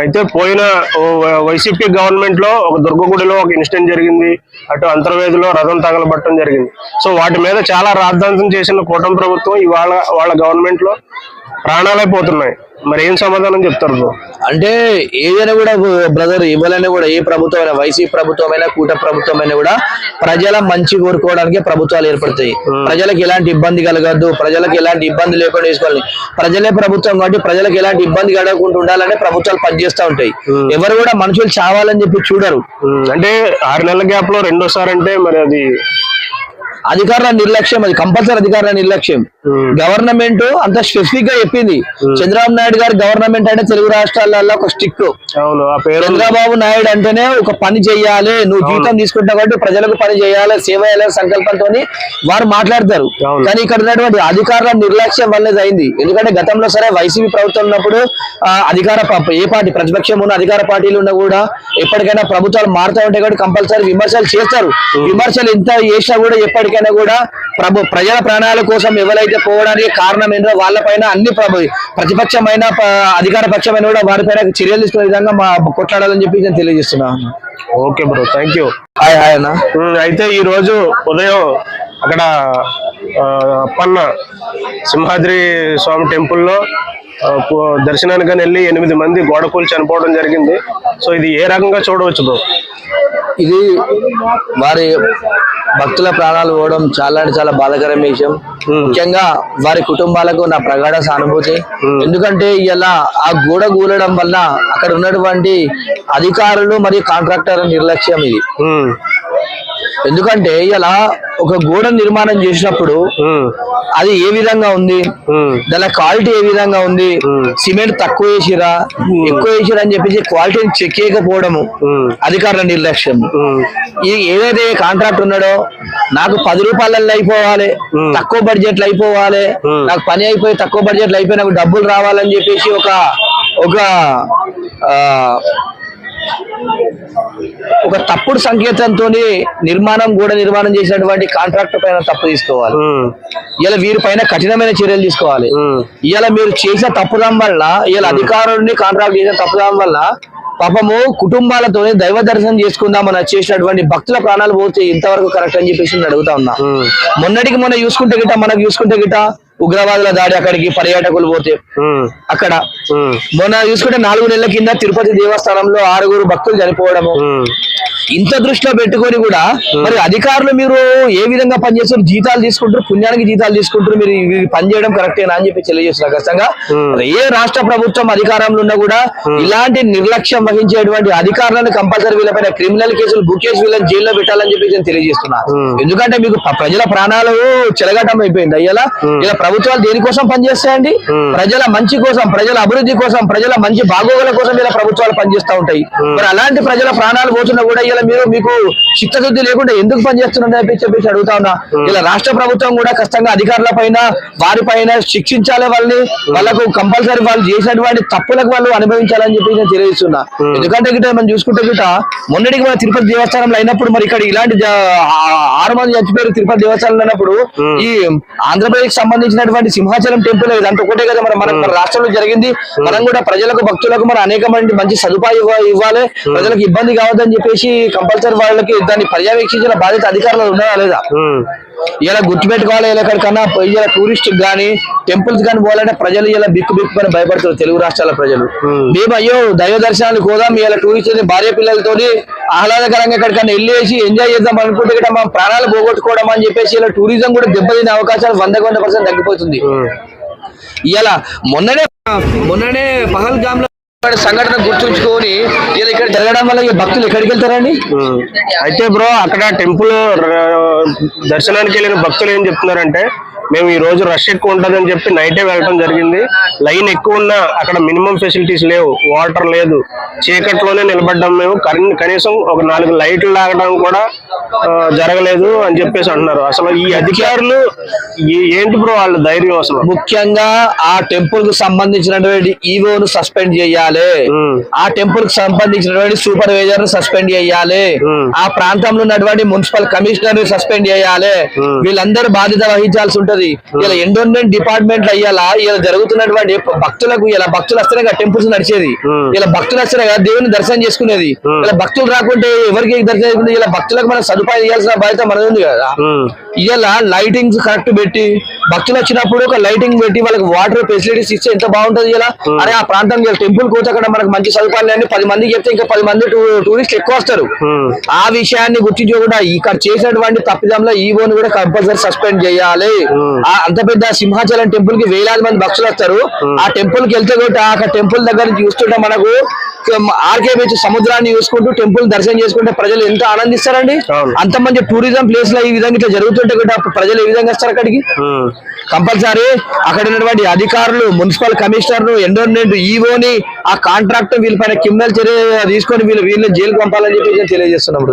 అయితే పోయిన వైసీపీ గవర్నమెంట్లో ఒక దుర్గగుడిలో ఒక ఇన్సిడెంట్ జరిగింది. అటు అంతర్వేదిలో రథం తగలబట్టడం జరిగింది. సో వాటి మీద చాలా రాద్ధాంతం చేసిన కూటమి ప్రభుత్వం ఇవాళ వాళ్ళ గవర్నమెంట్లో ప్రాణాలైపోతున్నాయి మరి ఏం సమాధానం చెప్తారు? బ్రో అంటే ఏదైనా కూడా బ్రదర్ ఇవ్వాలన్నా కూడా ఏ ప్రభుత్వమైనా వైసీపీ ప్రభుత్వమైనా కూట ప్రభుత్వమైనా కూడా ప్రజల మంచి కోరుకోవడానికి ప్రభుత్వాలు ఏర్పడతాయి. ప్రజలకు ఎలాంటి ఇబ్బంది కలగద్దు ప్రజలకు ఎలాంటి ఇబ్బంది లేకుండా చేసుకోవాలి ప్రజలే ప్రభుత్వం కాబట్టి ప్రజలకు ఎలాంటి ఇబ్బంది కలగకుండా ఉండాలని ప్రభుత్వాలు పనిచేస్తూ ఉంటాయి. ఎవరు కూడా మనుషులు చావాలని చెప్పి చూడరు. అంటే ఆరు నెలల గ్యాప్లో రెండోసారి అంటే మరి అది అధికారుల నిర్లక్ష్యం అది కంపల్సరీ అధికారుల నిర్లక్ష్యం. ఉమ్, గవర్నమెంట్ అంత స్పెసిఫిక్గా చెప్పింది. చంద్రబాబు నాయుడు గారి గవర్నమెంట్ అంటే తెలుగు రాష్ట్రాలలో ఒక స్టిక్ చంద్రబాబు నాయుడు అంటేనే ఒక పని చెయ్యాలి నువ్వు జీతం తీసుకుంటావు కాబట్టి ప్రజలకు పని చేయాలి సేవ చేయాలి సంకల్పంతో వారు మాట్లాడతారు. కానీ ఇక్కడ ఉన్నటువంటి అధికారుల నిర్లక్ష్యం వల్లే అయింది. ఎందుకంటే గతంలో సరే వైసీపీ ప్రభుత్వం ఉన్నప్పుడు అధికార ఏ పార్టీ ప్రతిపక్షం ఉన్న అధికార పార్టీలు ఉన్నా కూడా ఎప్పటికైనా ప్రభుత్వాలు మారుతూ ఉంటాయి కాబట్టి కంపల్సరీ విమర్శలు చేస్తారు. విమర్శలు ఎంత చేసినా కూడా ఎప్పటికైనా కూడా ప్రభు ప్రజల ప్రాణాల కోసం ఎవరైతే పోవడానికి కారణం ఏంటో వాళ్ళపైన అన్ని ప్రభు ప్రతిపక్షమైన అధికార పక్షమైన కూడా వారిపైన చర్యలు తీసుకునే విధంగా మా కొట్లాడాలని చెప్పి నేను తెలియజేస్తున్నాను okay bro thank you. Hi hi అన్న. అయితే ఈ రోజు ఉదయం అక్కడ అప్పన్న సింహాద్రి స్వామి టెంపుల్లో దర్శనానికి వెళ్ళి ఎనిమిది మంది గోడకూలి చనిపోవడం జరిగింది. సో ఇది ఏ రకంగా చూడవచ్చు బ్రో? ఇది వారి భక్తుల ప్రాణాలు పోవడం చాలా అంటే చాలా బాధాకరమైన విషయం. ముఖ్యంగా వారి కుటుంబాలకు నా ప్రగాఢ సానుభూతి. ఎందుకంటే ఇలా ఆ గోడ కూలడం వల్ల అక్కడ ఉన్నటువంటి అధికారులు మరియు కాంట్రాక్టర్ నిర్లక్ష్యం ఇది. ఎందుకంటే ఇలా ఒక గోడ నిర్మాణం చేసినప్పుడు అది ఏ విధంగా ఉంది? దాని క్వాలిటీ ఏ విధంగా ఉంది? సిమెంట్ తక్కువ వేసిరా? ఎక్కువ వేసిరా అని చెప్పేసి క్వాలిటీని చెక్ చేయకపోవడము అధికారుల నిర్లక్ష్యం. ఈ ఏదైతే కాంట్రాక్ట్ ఉన్నాడో నాకు పది రూపాయలలో అయిపోవాలి తక్కువ బడ్జెట్లో అయిపోవాలి నాకు పని అయిపోయి తక్కువ బడ్జెట్లో అయిపోయి నాకు డబ్బులు రావాలని చెప్పేసి ఒక ఒక ఒక తప్పుడు సంకేతంతో నిర్మాణం కూడా నిర్మాణం చేసినటువంటి కాంట్రాక్ట్ పైన తప్పు తీసుకోవాలి. ఇలా వీరి పైన కఠినమైన చర్యలు తీసుకోవాలి. ఇలా మీరు చేసిన తప్పుదం వల్ల ఇలా అధికారుల్ని కాంట్రాక్ట్ చేసిన తప్పుదం వల్ల పాపము కుటుంబాలతో దైవ దర్శనం చేసుకుందామని చేసినటువంటి భక్తుల ప్రాణాలు పోతే ఇంతవరకు కరెక్ట్ అని చెప్పేసి నేను అడుగుతా ఉన్నా. మొన్నటికి మొన్న చూసుకుంటే గిట్ట మనకు చూసుకుంటే గిట్ట ఉగ్రవాదుల దాడి అక్కడికి పర్యాటకులు పోతే. అక్కడ. మొన్న చూసుకుంటే నాలుగు నెలల కింద తిరుపతి దేవస్థానంలో ఆరుగురు భక్తులు చనిపోవడము. ఇంత దృష్టిలో పెట్టుకొని కూడా మరి అధికారులు మీరు ఏ విధంగా పనిచేస్తారు? జీతాలు తీసుకుంటారు పుణ్యానికి జీతాలు తీసుకుంటారు మీరు ఇవి పని చేయడం కరెక్టేనా అని చెప్పి తెలియజేస్తున్నారు. ఖచ్చితంగా ఏ రాష్ట్ర ప్రభుత్వం అధికారంలో ఉన్నా కూడా ఇలాంటి నిర్లక్ష్యం వహించేటువంటి అధికారులను కంపల్సరీ వీళ్ళపైన క్రిమినల్ కేసులు బుక్ చేసి వీళ్ళని జైల్లో పెట్టాలని చెప్పి నేను తెలియజేస్తున్నా. ఎందుకంటే మీకు ప్రజల ప్రాణాలు చెలగటం అయిపోయింది. అయ్యేలా? ఇలా ప్రభుత్వాలు దేనికోసం పనిచేస్తాయండి? ప్రజల మంచి కోసం ప్రజల అభివృద్ధి కోసం ప్రజల మంచి బాగోగుల కోసం ఇలా ప్రభుత్వాలు పనిచేస్తూ ఉంటాయి. మరి అలాంటి ప్రజల ప్రాణాలు పోతున్నా కూడా ఇలా మీరు మీకు చిత్తశుద్ధి లేకుండా ఎందుకు పనిచేస్తున్నారని చెప్పి చెప్పేసి అడుగుతా ఉన్నా. ఇలా రాష్ట్ర ప్రభుత్వం కూడా ఖచ్చితంగా అధికారుల పైన వారి పైన శిక్షించాలి వాళ్ళని. వాళ్ళకు కంపల్సరీ వాళ్ళు చేసినటువంటి తప్పులకు వాళ్ళు అనుభవించాలని చెప్పి నేను తెలియజేస్తున్నా. ఎందుకంటే గిట్ట మనం చూసుకుంటే గిట్ట మొన్నటికి మన తిరుపతి దేవస్థానంలో అయినప్పుడు మరి ఇక్కడ ఇలాంటి ఆరు మంది చచ్చిపోయారు తిరుపతి దేవస్థానంలో అయినప్పుడు ఈ ఆంధ్రప్రదేశ్ సంబంధించినటువంటి సింహాచలం టెంపుల్ ఇదంతా ఒకటే కదా మన మన రాష్ట్రంలో జరిగింది. మనం కూడా ప్రజలకు భక్తులకు మన అనేక మంది మంచి సదుపాయం ఇవ్వ- ఇవ్వాలి. ప్రజలకు ఇబ్బంది కావద్దని చెప్పేసి కంపల్సరీ వాళ్ళకి దాన్ని పర్యవేక్షించిన బాధ్యత అధికారులు ఉన్నారా లేదా? ఇలా గుర్తుపెట్టుకోవాలి ఇలా ఎక్కడికన్నా ఇలా టూరిస్ట్ గానీ టెంపుల్స్ గానీ పోవాలంటే ప్రజలు ఇలా బిక్కు బిక్కు అని భయపడతారు తెలుగు రాష్ట్రాల ప్రజలు. మేము. అయ్యో దైవ దర్శనానికి పోదాం ఇలా టూరిస్ట్ భార్య పిల్లలతోని ఆహ్లాదకరంగా ఎక్కడికన్నా వెళ్ళేసి ఎంజాయ్ చేద్దాం అనుకుంటే ఇక్కడ మా ప్రాణాలు పోగొట్టుకోవడం అని చెప్పేసి ఇలా టూరిజం కూడా దెబ్బతినే అవకాశాలు వందకు వంద పర్సెంట్ తగ్గిపోతుంది. ఇలా మొన్ననే మొన్ననే పహల్గామ్లో సంఘటన గుర్తుంచుకొని ఇలా ఇక్కడ జరగడం వల్ల ఈ భక్తులు ఎక్కడికి వెళ్తారండి? అయితే బ్రో అక్కడ టెంపుల్ దర్శనానికి వెళ్ళిన భక్తులు ఏం చెప్తున్నారంటే మేము ఈ రోజు రష్ ఎక్కువ ఉంటుందని చెప్పి నైటే వెళ్ళడం జరిగింది. లైన్ ఎక్కువ ఉన్నా అక్కడ మినిమం ఫెసిలిటీస్ లేవు. వాటర్ లేదు. చీకట్లోనే నిలబడ్డాం మేము. కనీ- కనీసం ఒక నాలుగు లైట్లు లాగడం కూడా జరగలేదు అని చెప్పేసి అంటున్నారు. అసలు ఈ అధికారులు ఏంటి బ్రో వాళ్ళ ధైర్యం అసలు? ముఖ్యంగా ఆ టెంపుల్కు సంబంధించినటువంటి ఈవోను సస్పెండ్ చేయాలి. ఆ టెంపుల్కు సంబంధించినటువంటి సూపర్వైజర్ను సస్పెండ్ చేయాలి. ఆ ప్రాంతంలో ఉన్నటువంటి మున్సిపల్ కమిషనర్ని సస్పెండ్ చేయాలి. వీళ్ళందరూ బాధ్యత వహించాల్సి ఉంటది ఇలా ఎండోన్మెంట్ డిపార్ట్మెంట్ అయ్యాలా? ఇలా జరుగుతున్నటువంటి భక్తులకు ఇలా భక్తులు వస్తేనే టెంపుల్స్ నడిచేది. ఇలా భక్తులు వస్తేనే దేవుని దర్శనం చేసుకునేది. ఇలా భక్తులు రాకుంటే ఎవరికి దర్శనం చేసుకుంటే ఇలా భక్తులకు మనం సదుపాయం ఇవ్వాల్సిన బాధ్యత మనది ఉంది కదా. ఇలా లైటింగ్స్ కరెక్ట్ పెట్టి భక్తులు వచ్చినప్పుడు ఒక లైటింగ్ పెట్టి వాళ్ళకి వాటర్ ఫెసిలిటీస్ ఇస్తే ఎంత బాగుంటది ఇలా? అరే ఆ ప్రాంతం టెంపుల్ పోతే అక్కడ మనకు మంచి సదుపాయాలు అని పది మందికి చెప్తే ఇంకా పది మంది టూరిస్టులు ఎక్కువ వస్తారు. ఆ విషయాన్ని గుర్తించి కూడా ఇక్కడ చేసినటువంటి తప్పిదంలో ఈవోని కూడా కంపల్సరీ సస్పెండ్ చేయాలి. ఆ అంత పెద్ద సింహాచలం టెంపుల్కి వేలాది మంది భక్తులు వస్తారు. ఆ టెంపుల్కి వెళ్తే కూడా ఆ టెంపుల్ దగ్గర చూస్తుంటే మనకు ఆర్కే బీచ్ సముద్రాన్ని చూసుకుంటూ టెంపుల్ దర్శనం చేసుకుంటే ప్రజలు ఎంత ఆనందిస్తారండి. అంత మంచి టూరిజం ప్లేస్లో ఈ విధంగా ఇట్లా జరుగుతుంటే కూడా ప్రజలు ఏ విధంగా వస్తారు అక్కడికి. కంపల్సరీ అక్కడ ఉన్నటువంటి అధికారులు మున్సిపల్ కమిషనర్ ఎండోన్మెంట్ ఈవోని ఆ కాంట్రాక్ట్ వీళ్ళపైన క్రిమినల్ చర్య తీసుకొని వీళ్ళు వీళ్ళని జైలు పంపాలని చెప్పి నేను తెలియజేస్తున్నాం